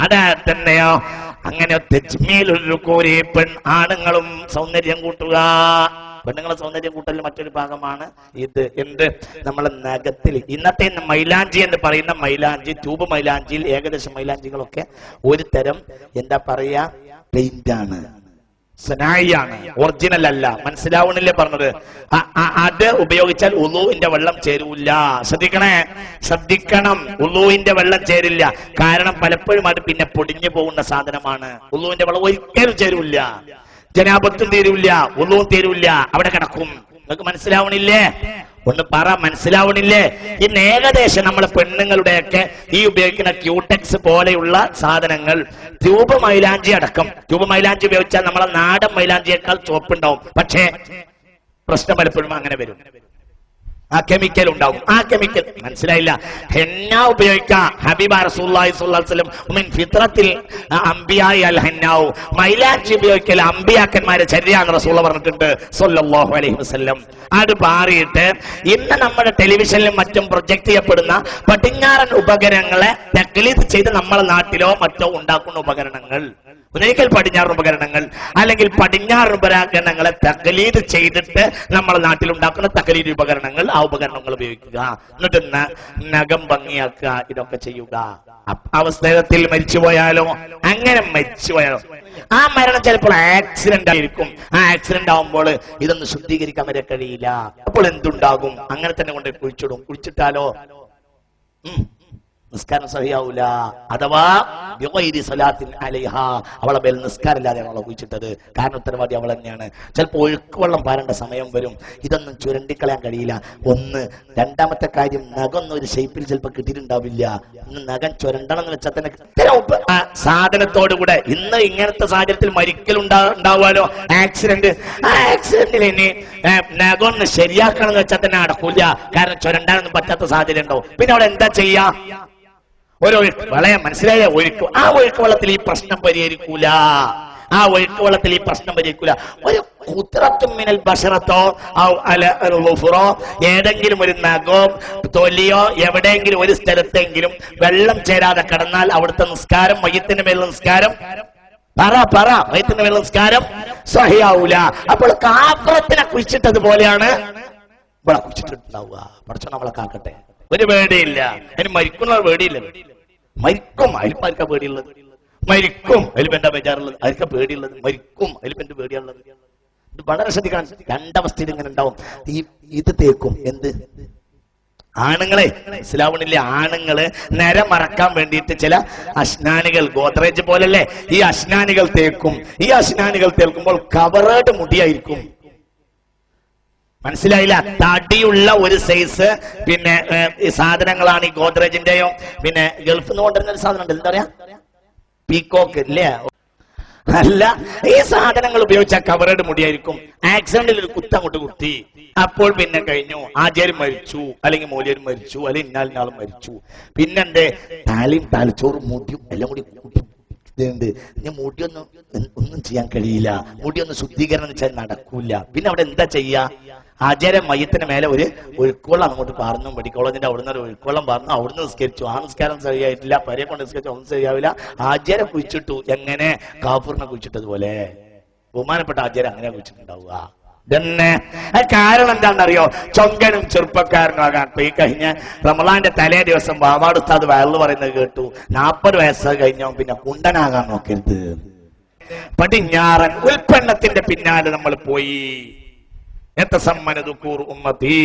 അതാ തന്നെയോ? അങ്ങനെ കോരി പെൺ ആണുങ്ങളും സൗന്ദര്യം കൂട്ടുക. പെണ്ണുങ്ങളെ സൗന്ദര്യം കൂട്ടലിന് മറ്റൊരു ഭാഗമാണ് ഇത്. എന്ത്? നമ്മളെ നഗത്തിൽ ഇന്നത്തെ മൈലാഞ്ചി എന്ന് പറയുന്ന മൈലാഞ്ചി ട്യൂബ് മൈലാഞ്ചിയിൽ ഏകദേശം മൈലാഞ്ചികളൊക്കെ ഒരു തരം എന്താ പറയാ? പെയിന്റ് ആണ് സനായിയാണ്. ഒറിജിനൽ അല്ല. മനസ്സിലാവണില്ലേ പറഞ്ഞത്? അത് ഉപയോഗിച്ചാൽ ഉളുവിന്റെ വെള്ളം ചേരൂല. ശ്രദ്ധിക്കണേ. ശ്രദ്ധിക്കണം. ഉളുവിന്റെ വെള്ളം ചേരില്ല. കാരണം പലപ്പോഴും അത് പിന്നെ പൊടിഞ്ഞു പോകുന്ന സാധനമാണ്. ഉളുവിന്റെ വെള്ളം ഒരിക്കലും ചേരൂല ജനാപത്തും തീരൂല ഉളുവും തീരൂല അവിടെ കിടക്കും. നിങ്ങൾക്ക് മനസ്സിലാവണില്ലേ? ഒന്ന് പറ മനസ്സിലാവണില്ലേ? ഇന്ന് ഏകദേശം നമ്മളെ പെണ്ണുങ്ങളുടെയൊക്കെ ഈ ഉപയോഗിക്കുന്ന ക്യൂടെക്സ് പോലെയുള്ള സാധനങ്ങൾ ട്യൂബ് മൈലാഞ്ചി അടക്കം. ട്യൂബ് മൈലാഞ്ചി ഉപയോഗിച്ചാൽ നമ്മളെ നാടൻ മൈലാഞ്ചിയേക്കാൾ ചുവപ്പുണ്ടാവും. പക്ഷേ പ്രശ്നം പലപ്പോഴും അങ്ങനെ വരും. ആ കെമിക്കൽ ഉണ്ടാവും. ആ കെമിക്കൽ മനസ്സിലായില്ല? ഹെന്ന ഉപയോഗിക്കാം. ഹബീബ റസൂല്ലം ഫിത്രത്തിൽ അംബിയായി അൽ ഹെന്നാവു. മൈലാഞ്ചി ഉപയോഗിക്കൽ അമ്പിയാക്കന്മാരെ ചര്യാന്ന് റസൂള്ള പറഞ്ഞിട്ടുണ്ട്. സൊല്ലാഹു അലൈഹി വസ്ലം അത് പാറിയിട്ട് ഇന്ന് നമ്മുടെ ടെലിവിഷനിലും മറ്റും പ്രൊജക്ട് ചെയ്യപ്പെടുന്ന പടിഞ്ഞാറൻ ഉപകരണങ്ങളെ തക്ലീദ് ചെയ്ത് നമ്മളെ നാട്ടിലോ മറ്റോ ഉണ്ടാക്കുന്ന ഉപകരണങ്ങൾ. ഒരിക്കൽ പടിഞ്ഞാറ് ഉപകരണങ്ങൾ അല്ലെങ്കിൽ പടിഞ്ഞാറ് ഉപകരണങ്ങളെ തകലീത് ചെയ്തിട്ട് നമ്മളെ നാട്ടിൽ ഉണ്ടാക്കുന്ന തകലീത് ഉപകരണങ്ങൾ ആ ഉപകരണങ്ങൾ ഉപയോഗിക്കുക. എന്നിട്ട് നഖം ഭംഗിയാക്കുക ഇതൊക്കെ ചെയ്യുക. അവസ്ഥയത്തിൽ മരിച്ചു പോയാലോ? അങ്ങനെ മരിച്ചു പോയാലോ? ആ മരണം ചിലപ്പോൾ ആക്സിഡന്റ് ആയിരിക്കും. ആ ആക്സിഡന്റ് ആവുമ്പോൾ ഇതൊന്നും ശുദ്ധീകരിക്കാൻ വരെ കഴിയില്ല. അപ്പോൾ എന്തുണ്ടാകും? അങ്ങനെ തന്നെ കൊണ്ട് കുഴിച്ചിടും. കുഴിച്ചിട്ടാലോ? ഉം. നിസ്കാരം സഹിയാവൂല അഥവാ അവളെ മേൽ നിസ്കാരമില്ലാതെ അവളെ കുഴിച്ചിട്ടത് കാരണം ഉത്തരവാദി അവൾ തന്നെയാണ്. ചിലപ്പോൾ ഒഴുക്ക് വെള്ളം പാരേണ്ട സമയം വരും. ഇതൊന്നും ചുരണ്ടിക്കളയാൻ കഴിയില്ല. ഒന്ന് രണ്ടാമത്തെ കാര്യം നഖം ഒരു ഷേപ്പിൽ ചിലപ്പോൾ കിട്ടിയിട്ടുണ്ടാവില്ല. ഇന്ന് നഖം ചുരണ്ടണം എന്ന് വെച്ചാൽ തന്നെ സാധനത്തോടുകൂടെ ഇന്ന് ഇങ്ങനത്തെ സാഹചര്യത്തിൽ മരിക്കൽ ഉണ്ടാവാലോ ആക്സിഡന്റ്. ആ ആക്സിഡന്റിൽ ഇനി നഖം ഒന്ന് ശരിയാക്കണം എന്ന് വെച്ചാൽ തന്നെ നടക്കൂല. കാരണം ചുരണ്ടാനൊന്നും പറ്റാത്ത സാഹചര്യം ഉണ്ടാവും. പിന്നെ അവിടെ എന്താ ചെയ്യാ? ഒരു വളയം മനസ്സിലായ ഒഴുക്ക്. ആ ഒഴുക്ക് വെള്ളത്തിൽ ഈ പ്രശ്നം പരിഹരിക്കൂല. ആ ഒഴുക്ക് വെള്ളത്തിൽ ഈ പ്രശ്നം പരിഹരിക്കൂല. ഒരു കുത്രത്തും മിനൽ അൽ ളുഫുറോ, ഏതെങ്കിലും ഒരു നഖോ തൊലിയോ എവിടെയെങ്കിലും ഒരു സ്ഥലത്തെങ്കിലും വെള്ളം ചേരാതെ കടന്നാൽ അവിടുത്തെ നിസ്കാരം മയ്യത്തിന്റെ മേലുള്ള നിസ്കാരം. പറ പറ മയത്തിന്റെ മേലുള്ള നിസ്കാരം സഹിയാവൂല. അപ്പോൾ കാപ്പറത്തിനെ കുഴിച്ചിട്ടതുപോലെയാണ് ഇവിടെ കുഴിച്ചിട്ടുണ്ടാവുക. പഠിച്ചോ നമ്മളെ കാക്കട്ടെ. ഒരു പേടിയില്ല. അതിന് മരിക്കുന്ന പേടിയില്ല മരിക്കും അതിലിപ്പാർക്കാ പേടിയുള്ളത്. മരിക്കും അതിലിപ്പെന്താ വിചാരമുള്ളത് ആർക്കാ പേടിയുള്ളത്. മരിക്കും അതിലിപ്പെന്ത് പേടിയുള്ളത് ഇത് വളരെ ശ്രദ്ധിക്കണം. രണ്ടവസ്ഥയിൽ ഇങ്ങനെ ഉണ്ടാവും. ഈ ഇത് തേക്കും. എന്ത്? ആണുങ്ങളെ. മനസ്സിലാവണില്ലേ ആണുങ്ങൾ നേരെ മറക്കാൻ വേണ്ടിയിട്ട് ചില അശ്നാനികൾ ഗോത്രേജ് പോലല്ലേ? ഈ അശ്നാനികൾ തേക്കും. ഈ അശ്നാനികൾ തേൽക്കുമ്പോൾ കവറേഡ് മുടിയായിരിക്കും. മനസ്സിലായില്ല. തടിയുള്ള ഒരു സൈസ് പിന്നെ സാധനങ്ങളാണ് ഈ ഗോദ്രേജിന്റെയോ പിന്നെ ഗൾഫിൽ നിന്ന് കൊണ്ടുവരുന്ന ഒരു സാധനം ഉണ്ട് എന്താ പറയാ? പീക്കോക്ക് ഇല്ലേ? അല്ല ഈ സാധനങ്ങൾ ഉപയോഗിച്ച കവറേഡ് മുടിയായിരിക്കും. ആക്സിഡന്റിൽ ഒരു കുത്ത അങ്ങോട്ട് കുത്തി. അപ്പോൾ പിന്നെ കഴിഞ്ഞു. ആചാര്യം മരിച്ചു അല്ലെങ്കിൽ മോലിയർ മരിച്ചു അല്ലെങ്കിൽ ഇന്നാലിനാളും മരിച്ചു. പിന്നെന്ത്? താലിയും തലച്ചോറും മുടിയും എല്ലാം കൂടി ഇനി മുടിയൊന്നും ഒന്നും- ചെയ്യാൻ കഴിയില്ല. മുടിയൊന്നും ശുദ്ധീകരണം വെച്ചാൽ നടക്കൂല. പിന്നെ അവിടെ എന്താ ചെയ്യാ? ആചാര്യ മയത്തിന് മേലെ ഒരു ഒഴുക്കുവെള്ളം അങ്ങോട്ട് പാർന്നു മെഡിക്കൽ കോളേജിന്റെ അവിടുന്ന് ഒരു ഒഴുക്കുവെള്ളം പാർന്നു അവിടുന്ന് നിസ്കരിച്ചു. ആ നിസ്കാരം ശരിയായിട്ടില്ല. പരയെ കൊണ്ട് നിസ്കരിച്ചു. ഒന്നും ശരിയാവില്ല. അജര കുഴിച്ചിട്ടു. എങ്ങനെ? കാഫൂറിനെ കുഴിച്ചിട്ടതുപോലെ. ബഹുമാനപ്പെട്ട ആചാര്യ അങ്ങനെ കുഴിച്ചിട്ടുണ്ടാവുക. ഇതന്നെ. അത് കാരണം എന്താണെന്നറിയോ? ചൊങ്കനും ചെറുപ്പക്കാരനും ആകാൻ ഈ കഴിഞ്ഞ റമലാന്റെ തലേ ദിവസം വാവാട് ഉസ്താദ് വയറു പറയുന്നത് കേട്ടു. നാൽപ്പത് വയസ്സ് കഴിഞ്ഞോ പിന്നെ കുണ്ടനാകാൻ നോക്കരുത്. പടിഞ്ഞാറൻ ഉൽപ്പന്നത്തിന്റെ പിന്നാലെ നമ്മൾ പോയി. എത്തസമ്മന ദുക്കൂർ ഉമ്മത്തി.